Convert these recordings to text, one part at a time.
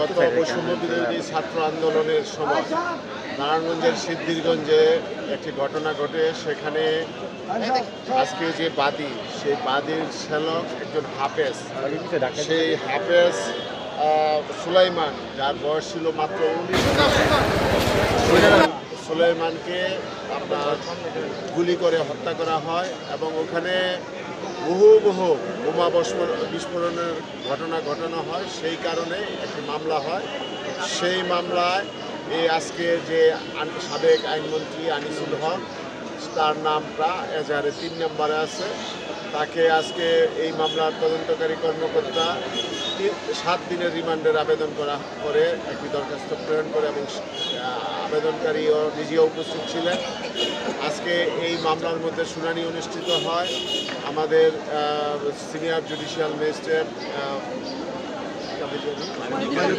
গত বৈষম্য বিরোধী ছাত্র আন্দোলনের সময় নারায়ণগঞ্জের সিদ্ধিরগঞ্জে একটি ঘটনা ঘটে। সেখানে আজকে যে বাদী, সেই বাদীর শ্যালক একজন হাফেজ। সেই হাফেজ সুলাইমান, যার বয়স ছিল মাত্র সুলাইমানকে আপনার গুলি করে হত্যা করা হয় এবং ওখানে বহু বহু বোমা বস্ফোর- বিস্ফোরণের ঘটনা ঘটানো হয়, সেই কারণে একটি মামলা হয়। সেই মামলায় এই আজকে যে সাবেক আইনমন্ত্রী আনিসুল হক তার নামটা এজাহারে তিন নম্বরে আছে। তাকে আজকে এই মামলার তদন্তকারী কর্মকর্তা সাত দিনের রিমান্ডের আবেদন করা করে একটি দরখাস্ত প্রেরণ করে এবং আবেদনকারীও নিজেও উপস্থিত ছিলেন। আজকে এই মামলার মধ্যে শুনানি অনুষ্ঠিত হয়। আমাদের senior judicial magistrate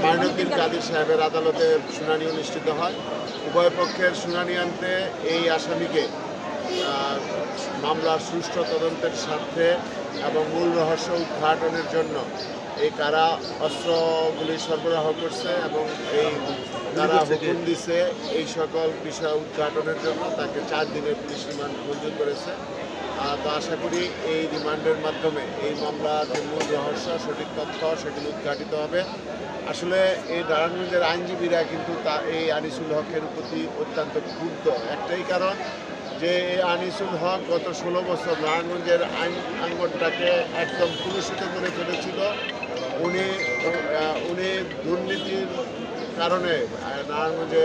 Mainuddin Kadir সাহেবের আদালতে শুনানি অনুষ্ঠিত হয়। উভয় পক্ষের শুনানি আনতে এই আসামিকে মামলার সুষ্ঠু তদন্তের স্বার্থে এবং মূল রহস্য উদ্ঘাটনের জন্য এই কারা অস্ত্রগুলি সরবরাহ করছে এবং এই তারা হুকুম দিছে এই সকল বিষয় উদ্ঘাটনের জন্য তাকে চার দিনের পুলিশ রিমান্ড মঞ্জুর করেছে। তো আশা করি এই রিমান্ডের মাধ্যমে এই মামলার যে মূল রহস্য সঠিক তথ্য সেগুলো উদ্ঘাটিত হবে। আসলে এই নারায়ণগঞ্জের আইনজীবীরা কিন্তু তা এই আনিসুল হকের প্রতি অত্যন্ত ক্ষুব্ধ। একটাই কারণ যে আনিসুল হক গত ষোলো বছর নারায়ণগঞ্জের আইন আঙ্গনটাকে একদম কলুষিত করে ফেলেছিল, উনি উনি দুর্নীতির কারণে নারায়ণগঞ্জে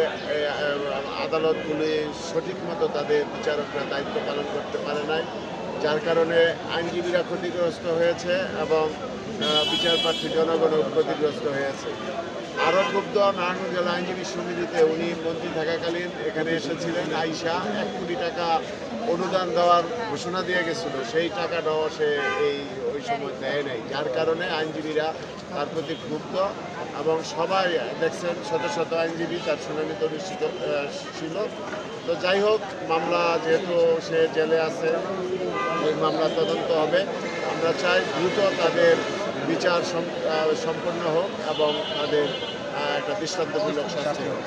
আদালতগুলি সঠিক মতো তাদের বিচারকরা দায়িত্ব পালন করতে পারে নাই যার কারণে আইনজীবীরা ক্ষতিগ্রস্ত হয়েছে এবং আহ, বিচার প্রার্থী জনগণও ক্ষতিগ্রস্ত হয়েছে। আরও ক্ষুব্ধ নারায়ণগঞ্জ জেলা আইনজীবী সমিতিতে উনি মন্ত্রী থাকাকালীন এখানে এসেছিলেন আইসা এক কোটি টাকা অনুদান দেওয়ার ঘোষণা দিয়ে গেছিল সেই টাকাটাও সে এই ওই সময় দেয় নাই যার কারণে আইনজীবীরা তার প্রতি ক্ষুব্ধ। এবং সবাই, দেখছেন, শত শত আইনজীবী তার শুনানিতে অনুষ্ঠিত নিশ্চিত ছিল। তো যাই হোক, মামলা যেহেতু সে জেলে আছে, এই মামলা তদন্ত হবে। আমরা চাই দ্রুত তাদের বিচার সম্পন্ন হোক এবং তাদের একটা দৃষ্টান্তমূলক শাস্তি হোক।